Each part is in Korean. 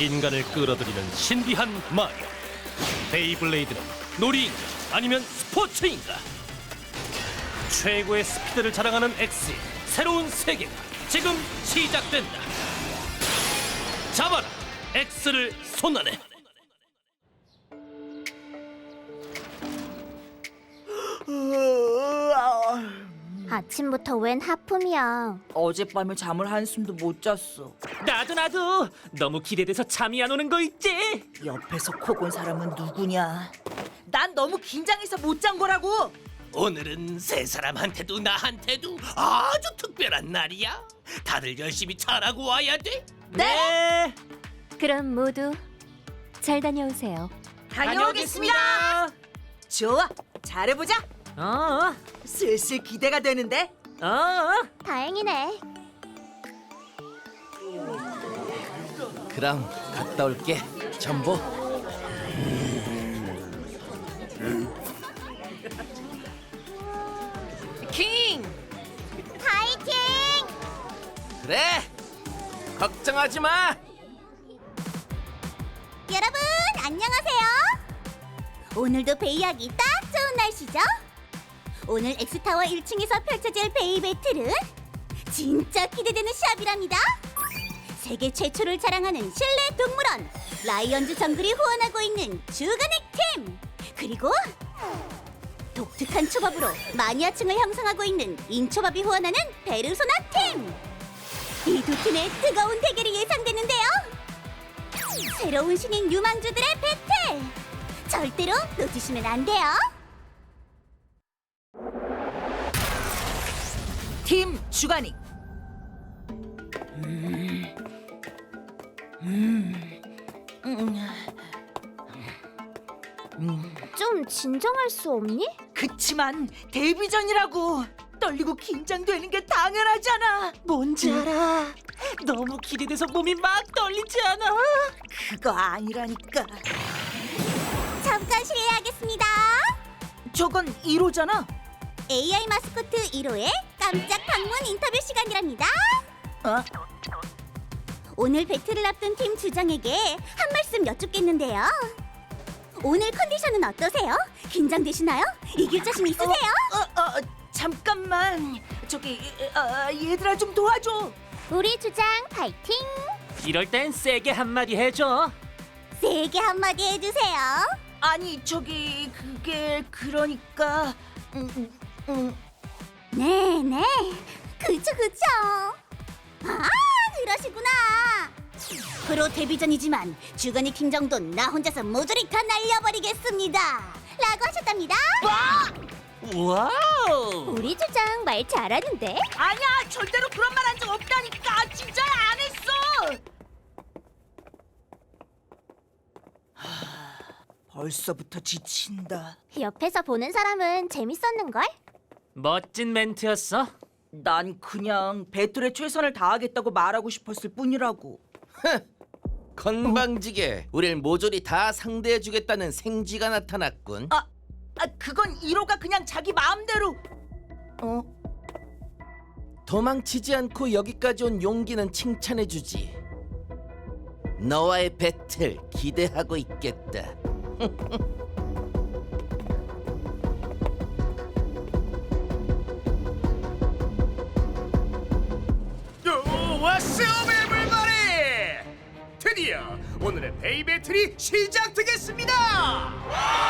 인간을 끌어들이는 신비한 마력 베이블레이드는 놀이인가 아니면 스포츠인가? 최고의 스피드를 자랑하는 X의 새로운 세계가 지금 시작된다. 잡아라 X를 손안에 아침부터 웬 하품이야. 어젯밤에 잠을 한숨도 못 잤어. 나도 나도 너무 기대돼서 잠이 안 오는 거 있지? 옆에서 코곤 사람은 누구냐? 난 너무 긴장해서 못 잔 거라고. 오늘은 세 사람한테도 나한테도 아주 특별한 날이야 다들 열심히 잘하고 와야 돼 네. 그럼 모두 잘 다녀오세요. 다녀오겠습니다. 좋아, 잘해보자. 어, 슬슬 기대가 되는데. 어. 다행이네. 그럼 갔다 올게 전보 킹. 파이팅! 그래 걱정하지 마 여러분 안녕하세요. 오늘도 베이하기 딱 좋은 날씨죠? 오늘 엑스타워 1층에서 펼쳐질 베이 배틀은 진짜 기대되는 시합이랍니다. 세계 최초를 자랑하는 실내 동물원 라이언즈 정글이 후원하고 있는 주간의 팀 그리고 독특한 초밥으로 마니아층을 형성하고 있는 인초밥이 후원하는 베르소나 팀. 이 두 팀의 뜨거운 대결이 예상되는데요. 새로운 신인 유망주들의 배틀 절대로 놓치시면 안 돼요. 팀 주간이. 좀 진정할 수 없니? 그치만 데뷔전이라고 떨리고 긴장되는 게 당연하잖아. 뭔지 알아. 너무 기대돼서 몸이 막 떨리지 않아? 그거 아니라니까. 잠깐 실례하겠습니다. 저건 1호잖아. AI 마스코트 1호의 깜짝 방문 인터뷰 시간이랍니다. 어? 오늘 배틀을 앞둔 팀 주장에게 한 말씀 여쭙겠는데요. 오늘 컨디션은 어떠세요? 긴장되시나요? 이길 자신 있으세요? 어, 어, 잠깐만. 저기 어, 얘들아 좀 도와줘. 우리 주장 파이팅! 이럴 땐 세게 한마디 해줘. 세게 한마디 해주세요. 아니 저기 그게 그러니까 음, 음, 음. 네네 그쵸 그쵸 아 그러시구나 프로 데뷔전이지만 주간이 킹 정도는 나 혼자서 모조리 다 날려버리겠습니다 라고 하셨답니다 와우. 우리 주장 말 잘하는데 아니야 절대로 그런 말 한 적 없다니까 진짜 안 했어. 하, 벌써부터 지친다. 옆에서 보는 사람은 재밌었는걸? 멋진 멘트였어. 난 그냥 배틀에 최선을 다하겠다고 말하고 싶었을 뿐이라고. 건방지게 우릴 모조리 다 상대해주겠다는 생쥐가 나타났군 아, 아 그건 1호가 그냥 자기 마음대로. 어? 도망치지 않고 여기까지 온 용기는 칭찬해주지 너와의 배틀 기대하고 있겠다 왔어 에블바리 드디어 오늘의 베이 배틀이 시작되겠습니다 아,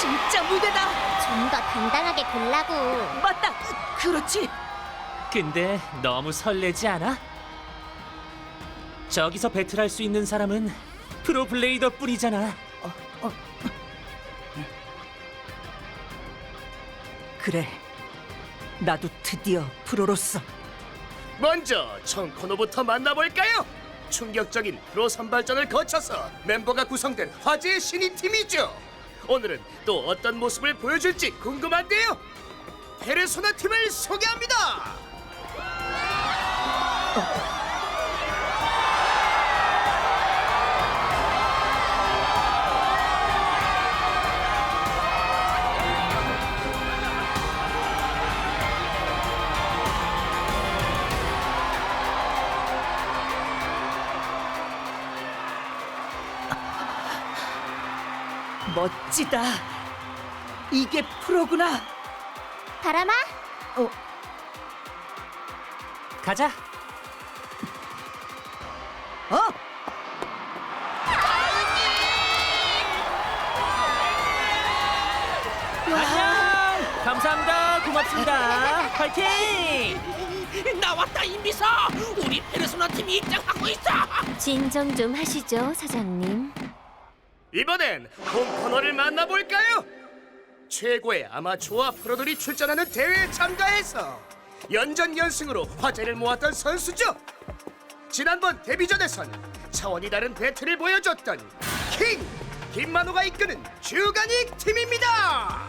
진짜 무대다. 좀더 단단하게 골라고 맞다. 그렇지. 근데 너무 설레지 않아? 저기서 배틀할 수 있는 사람은 프로 블레이더 뿐이잖아. 그래. 나도 드디어 프로로서. 먼저 청 코너부터 만나볼까요? 충격적인 프로 선발전을 거쳐서 멤버가 구성된 화제의 신인 팀이죠. 오늘은 또 어떤 모습을 보여줄지 궁금한데요. 페르소나 팀을 소개합니다 멋지다. 이게 프로구나. 바람아, 가자. 어? 안녕. 감사합니다. 고맙습니다. 파이팅! 나왔다 임비서 우리 페르소나 팀이 입장하고 있어 진정 좀 하시죠, 사장님. 이번엔 홈 코너를 만나볼까요? 최고의 아마추어 프로들이 출전하는 대회에 참가해서 연전 연승으로 화제를 모았던 선수죠. 지난번 데뷔전에선 차원이 다른 배틀을 보여줬던 킹 김만호가 이끄는 주간익 팀입니다.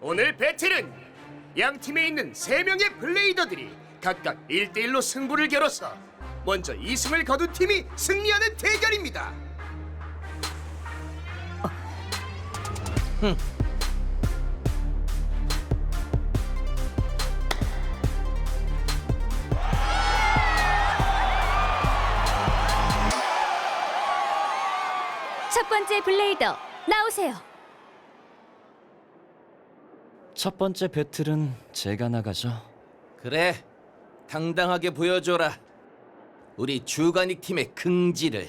오늘 배틀은 양 팀에 있는 세 명의 블레이더들이 각각 1대1로 승부를 겨뤄서 먼저 2승을 거둔 팀이 승리하는 대결입니다. 첫 번째 블레이더 나오세요. 첫 번째 배틀은 제가 나가죠. 그래 당당하게 보여줘라 우리 주간익 팀의 긍지를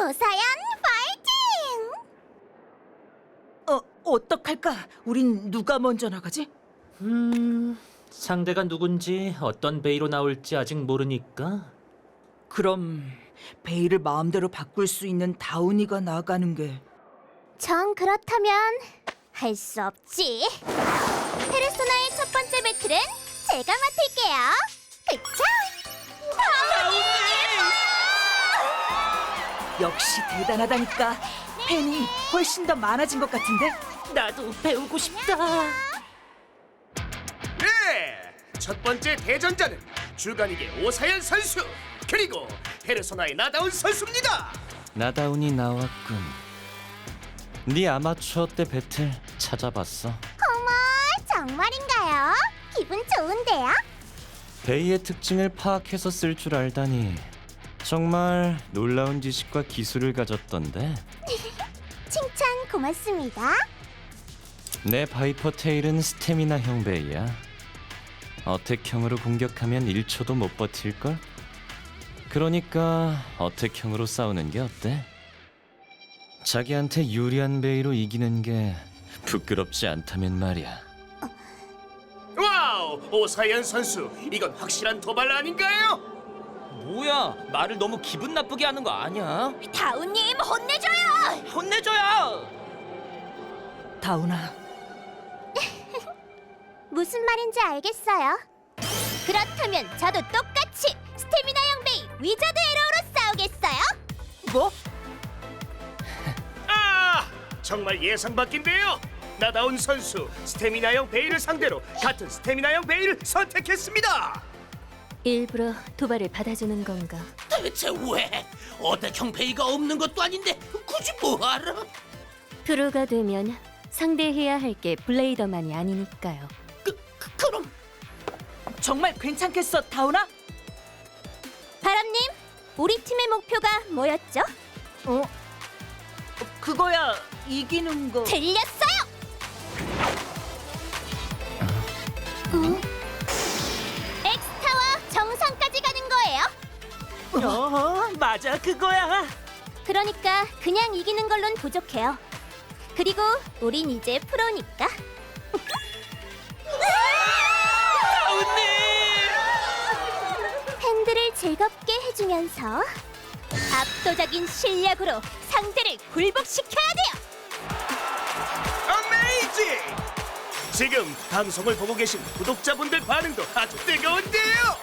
호사연 파이팅! 어, 어떡할까? 우린 누가 먼저 나가지? 음, 상대가 누군지 어떤 베이로 나올지 아직 모르니까 그럼 베일을 마음대로 바꿀 수 있는 다운이가 나가는 게정 그렇다면 할 수 없지. 페르소나의 첫 번째 배틀은 제가 맡을게요. 그쵸? 역시 대단하다니까. 팬이 훨씬 더 많아진 것 같은데? 나도 배우고 싶다. 네! 첫 번째 대전자는 주간익의 오사연 선수 그리고 페르소나의 나다운 선수입니다. 나다운이 나왔군. 네 아마추어 때 배틀 찾아봤어. 정말인가요? 기분 좋은데요? 베이의 특징을 파악해서 쓸 줄 알다니 정말 놀라운 지식과 기술을 가졌던데. 칭찬 고맙습니다. 내 바이퍼 테일은 스태미나형 베이야. 어택형으로 공격하면 1초도 못 버틸걸? 그러니까 어택형으로 싸우는 게 어때? 자기한테 유리한 베이로 이기는 게 부끄럽지 않다면 말이야. 와우! 오사연 선수 이건 확실한 도발 아닌가요? 뭐야 말을 너무 기분 나쁘게 하는 거 아니야? 다운님 혼내줘요. 혼내줘요 다운아, 무슨 말인지 알겠어요. 그렇다면 저도 똑같이 스태미나형 베이 위자드 에러로 싸우겠어요? 뭐? 아! 정말 예상 밖인데요. 나다운 선수 스태미나형 베일을 상대로 같은 스태미나형 베일을 선택했습니다. 일부러 도발을 받아주는 건가? 대체 왜 어택 형 페이가 없는 것도 아닌데 굳이 뭐하러 프로가 되면 상대해야 할 게 블레이더만이 아니니까요. 그, 그, 그럼 정말 괜찮겠어, 다운아? 바람님, 우리 팀의 목표가 뭐였죠? 어? 그거야 이기는 거. 들렸어요. 어, 맞아 그거야. 그러니까 그냥 이기는 걸론 부족해요. 그리고 우린 이제 프로니까. 팬들을 즐겁게 해주면서 압도적인 실력으로 상대를 굴복시켜야 돼요. 어메이징! 지금 방송을 보고 계신 구독자분들 반응도 아주 뜨거운데요.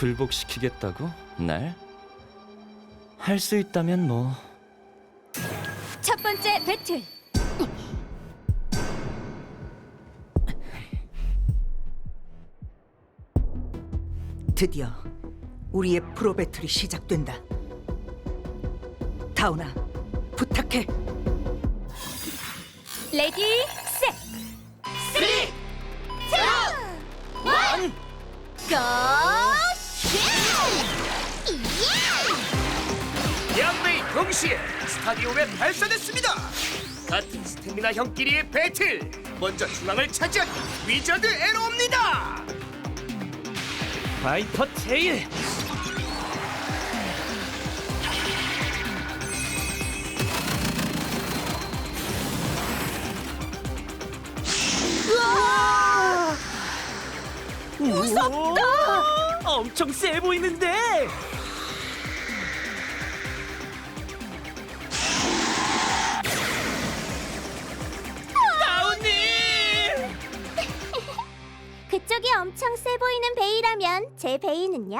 굴복시키겠다고? 날? 할 수 있다면 뭐 첫 번째 배틀. 드디어 우리의 프로 배틀이 시작된다. 다운아, 부탁해. 레디 셋. 투, 원, 이런 양베이 동시에 스타디움에 발사됐습니다. 같은 스태미나 형끼리의 배틀. 먼저 중앙을 차지한 위저드 에로입니다. 바이퍼 테일 무섭다 엄청 세 보이는데 그쪽이 엄청 세 보이는 베이라면 제 베이는요?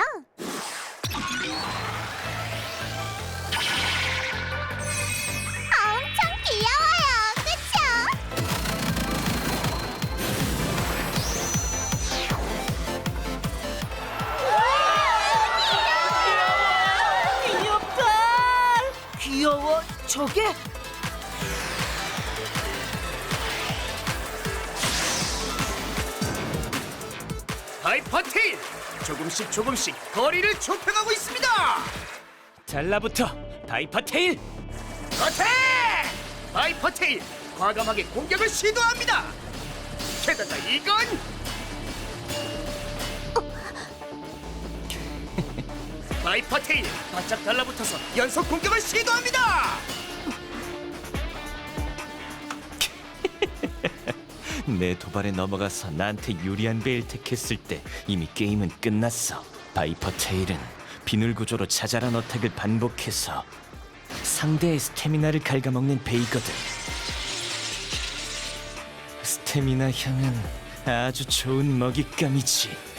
조금씩 조금씩 거리를 좁혀가고 있습니다. 달라붙어 바이퍼 테일 어택! 바이퍼 테일 과감하게 공격을 시도합니다. 게다가 이건 바이퍼 테일 바짝 달라붙어서 연속 공격을 시도합니다. 내 도발에 넘어가서 나한테 유리한 베일 택했을 때 이미 게임은 끝났어. 바이퍼 테일은 비늘 구조로 자잘한 어택을 반복해서 상대의 스태미나를 갉아먹는 베이거든. 스태미나 향은 아주 좋은 먹잇감이지.